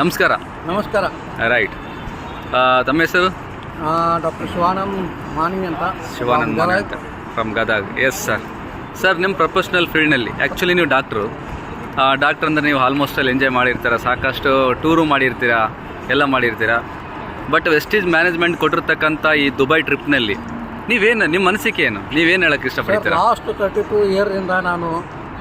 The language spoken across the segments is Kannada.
ನಮಸ್ಕಾರ. ನಮಸ್ಕಾರ. ರೈಟ್ ತಮ್ಮ ಹೆಸರು? ಡಾಕ್ಟರ್ ಶಿವಾನಂದ್ ಮಾನಿ ಅಂತ. ಶಿವಾನಂದ್ ಮಾನೆ ಅಂತ. From Gadag. Yes sir sir ನಿಮ್ಮ ಪ್ರೊಫೆಷ್ನಲ್ ಫೀಲ್ಡ್ನಲ್ಲಿ ಆ್ಯಕ್ಚುಲಿ ನೀವು ಡಾಕ್ಟ್ರು ಡಾಕ್ಟ್ರ್ ಅಂದರೆ ನೀವು ಆಲ್ಮೋಸ್ಟ್ ಅಲ್ಲಿ ಎಂಜಾಯ್ ಮಾಡಿರ್ತೀರ. ಸಾಕಷ್ಟು ಟೂರು ಮಾಡಿರ್ತೀರಾ ಎಲ್ಲ ಮಾಡಿರ್ತೀರಾ. ಬಟ್ ವೆಸ್ಟೀಸ್ ಮ್ಯಾನೇಜ್ಮೆಂಟ್ ಕೊಟ್ಟಿರ್ತಕ್ಕಂಥ ಈ ದುಬೈ ಟ್ರಿಪ್ನಲ್ಲಿ ನೀವೇನು ನಿಮ್ಮ ಮನಸ್ಸಿಗೆ ಏನು? ನೀವೇನು ಹೇಳಕ್ಕೆ ಇಷ್ಟಪಡ್ತೀರಾ? ಲಾಸ್ಟ್ ತರ್ಟಿ ಟು ಇಯರಿಂದ ನಾನು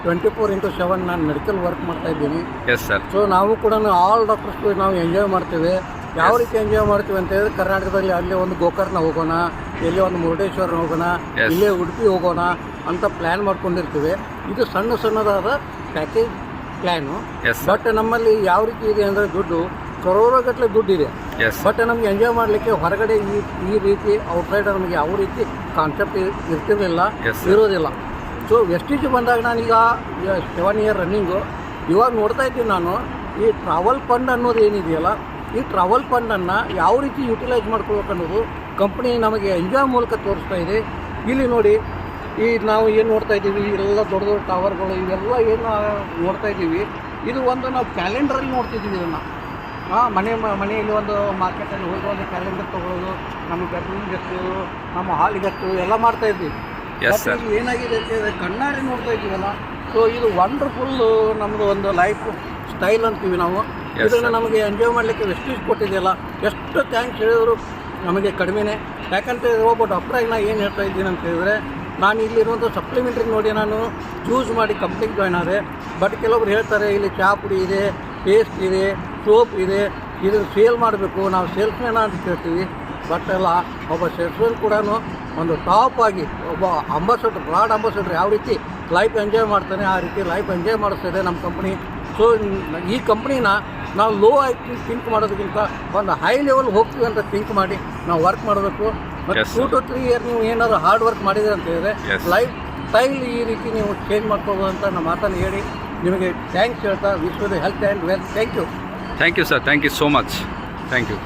ಟ್ವೆಂಟಿ ಫೋರ್ ಇಂಟು ಸೆವೆನ್ ನಾನು ಮೆಡಿಕಲ್ ವರ್ಕ್ ಮಾಡ್ತಾ ಇದ್ದೀನಿ. ಎಸ್ ಸರ್ ಸೊ ನಾವು ಕೂಡ ಆಲ್ ಡಾಕ್ಟರ್ಸ್ ನಾವು ಎಂಜಾಯ್ ಮಾಡ್ತೇವೆ. ಯಾವ ರೀತಿ ಎಂಜಾಯ್ ಮಾಡ್ತೀವಿ ಅಂತ ಹೇಳಿದ್ರೆ ಕರ್ನಾಟಕದಲ್ಲಿ ಅಲ್ಲಿ ಒಂದು ಗೋಕರ್ಣ ಹೋಗೋಣ ಎಲ್ಲಿ ಒಂದು ಮುರುಡೇಶ್ವರ ಹೋಗೋಣ. ಇಲ್ಲೇ ಉಡುಪಿ ಹೋಗೋಣ ಅಂತ ಪ್ಲ್ಯಾನ್ ಮಾಡ್ಕೊಂಡಿರ್ತೀವಿ. ಇದು ಸಣ್ಣ ಸಣ್ಣದಾದ ಪ್ಯಾಕೇಜ್ ಪ್ಲ್ಯಾನು ಬಟ್ ನಮ್ಮಲ್ಲಿ ಯಾವ ರೀತಿ ಇದೆ ಅಂದರೆ ದುಡ್ಡು ಕರೋಡಗಟ್ಟಲೆ ದುಡ್ಡು ಇದೆ ಬಟ್ ನಮ್ಗೆ ಎಂಜಾಯ್ ಮಾಡಲಿಕ್ಕೆ ಹೊರಗಡೆ ಈ ಈ ರೀತಿ ಔಟ್ಸೈಡ್ ನಮಗೆ ಯಾವ ರೀತಿ ಕಾನ್ಸೆಪ್ಟ್ ಇರ್ತಿರಲಿಲ್ಲ ಇರೋದಿಲ್ಲ. ಸೊ ವೆಸ್ಟೀಜ್ ಬಂದಾಗ ನಾನೀಗ ಸೆವೆನ್ ಇಯರ್ ರನ್ನಿಂಗು ಇವಾಗ ನೋಡ್ತಾ ಇದ್ದೀನಿ ನಾನು, ಈ ಟ್ರಾವೆಲ್ ಫಂಡ್ ಅನ್ನೋದು ಏನಿದೆಯಲ್ಲ, ಈ ಟ್ರಾವೆಲ್ ಫಂಡನ್ನು ಯಾವ ರೀತಿ ಯುಟಿಲೈಸ್ ಮಾಡ್ಕೊಳ್ಬೇಕು ಅನ್ನೋದು ಕಂಪ್ನಿ ನಮಗೆ ಎಂಜಾಯ್ ಮೂಲಕ ತೋರಿಸ್ತಾ ಇದೆ. ಇಲ್ಲಿ ನೋಡಿ, ಈ ನಾವು ಏನು ನೋಡ್ತಾ ಇದ್ದೀವಿ ಎಲ್ಲ ದೊಡ್ಡ ದೊಡ್ಡ ಟವರ್ಗಳು ಇವೆಲ್ಲ ಏನು ನೋಡ್ತಾ ಇದ್ದೀವಿ. ಇದು ಒಂದು ನಾವು ಕ್ಯಾಲೆಂಡ್ರಲ್ಲಿ ನೋಡ್ತಿದ್ದೀವಿ ಇದನ್ನು. ಹಾಂ ಮನೆ, ಮನೆಯಲ್ಲಿ ಒಂದು ಮಾರ್ಕೆಟಲ್ಲಿ ಹೋಗಿ ಒಂದು ಕ್ಯಾಲೆಂಡರ್ ತೊಗೊಳ್ಳೋದು, ನಮ್ಮ ಬೆಡ್ರೂಮ್ ಎಷ್ಟು ನಮ್ಮ ಹಾಲ್ ಎಷ್ಟು ಎಲ್ಲ ಮಾಡ್ತಾ sir. ಇಲ್ಲಿ ಏನಾಗಿದೆ? ಕಣ್ಣಾರೆ ನೋಡ್ತಾ ಇದ್ದೀವಲ್ಲ? ಸೊ ಇದು ವಂಡರ್ಫುಲ್ ನಮ್ಮದು ಒಂದು ಲೈಫ್ ಸ್ಟೈಲ್ ಅಂತೀವಿ ನಾವು. ಇದನ್ನು ನಮಗೆ ಎಂಜಾಯ್ ಮಾಡಲಿಕ್ಕೆ ವೆಸ್ಟೀಸ್ ಕೊಟ್ಟಿದೆಯಲ್ಲ ಎಷ್ಟು ಥ್ಯಾಂಕ್ಸ್ ಹೇಳಿದ್ರು ನಮಗೆ ಕಡಿಮೆನೇ. ಯಾಕಂತ ಒಬ್ಬ ಡಾಕ್ಟ್ರಾಗಿ ನಾನು ಏನು ಹೇಳ್ತಾ ಇದ್ದೀನಿ ಅಂತ ಹೇಳಿದ್ರೆ ನಾನು ಇಲ್ಲಿರುವಂಥ ಸಪ್ಲಿಮೆಂಟ್ರಿ ನೋಡಿ ನಾನು ಚೂಸ್ ಮಾಡಿ ಕಂಪ್ನಿಗೆ ಜಾಯ್ನ್ ಆದರೆ ಬಟ್ ಕೆಲವರು ಹೇಳ್ತಾರೆ ಇಲ್ಲಿ ಚಹಾ ಪುಡಿ ಇದೆ ಪೇಸ್ಟ್ ಇದೆ ಸೋಪ್ ಇದೆ ಇದನ್ನು ಸೇಲ್ ಮಾಡಬೇಕು ನಾವು ಸೇಲ್ಸ್ಮ್ಯಾನ್ ಅಂತ ಕೇಳ್ತೀವಿ. ಬಟ್ ಅಲ್ಲ ಒಬ್ಬ ಸೇಲ್ಸ್ಮನ್ ಕೂಡ ಒಂದು ಟಾಪ್ ಆಗಿ ಒಬ್ಬ ಅಂಬಾಸಡರ್ ಬ್ರಾಡ್ ಅಂಬಾಸಡರ್ ಯಾವ ರೀತಿ ಲೈಫ್ ಎಂಜಾಯ್ ಮಾಡ್ತಾನೆ ಆ ರೀತಿ ಲೈಫ್ ಎಂಜಾಯ್ ಮಾಡಿಸ್ತಿದೆ ನಮ್ಮ ಕಂಪ್ನಿ ಸೊ ಈ ಕಂಪ್ನಿನ ನಾವು ಲೋ ಆಗಿ ಥಿಂಕ್ ಮಾಡೋದಕ್ಕಿಂತ ಒಂದು ಹೈ ಲೆವೆಲ್ ಹೋಗ್ತೀವಿ ಅಂತ ಥಿಂಕ್ ಮಾಡಿ ನಾವು ವರ್ಕ್ ಮಾಡಬೇಕು. ಮತ್ತು ಟೂ ಟು ತ್ರೀ ಇಯರ್ ನೀವು ಏನಾದರೂ ಹಾರ್ಡ್ ವರ್ಕ್ ಮಾಡಿದ್ರೆ ಅಂತ ಹೇಳಿದ್ರೆ ಲೈಫ್ ಸ್ಟೈಲ್ ಈ ರೀತಿ ನೀವು ಚೇಂಜ್ ಮಾಡ್ಕೋಬೋದು ಅಂತ ನಮ್ಮ ಮಾತನ್ನು ಹೇಳಿ. ನಿಮಗೆ ಥ್ಯಾಂಕ್ಸ್ ಹೇಳ್ತಾ ವಿಶ್ವದ health and wealth thank you thank you sir thank you so much thank you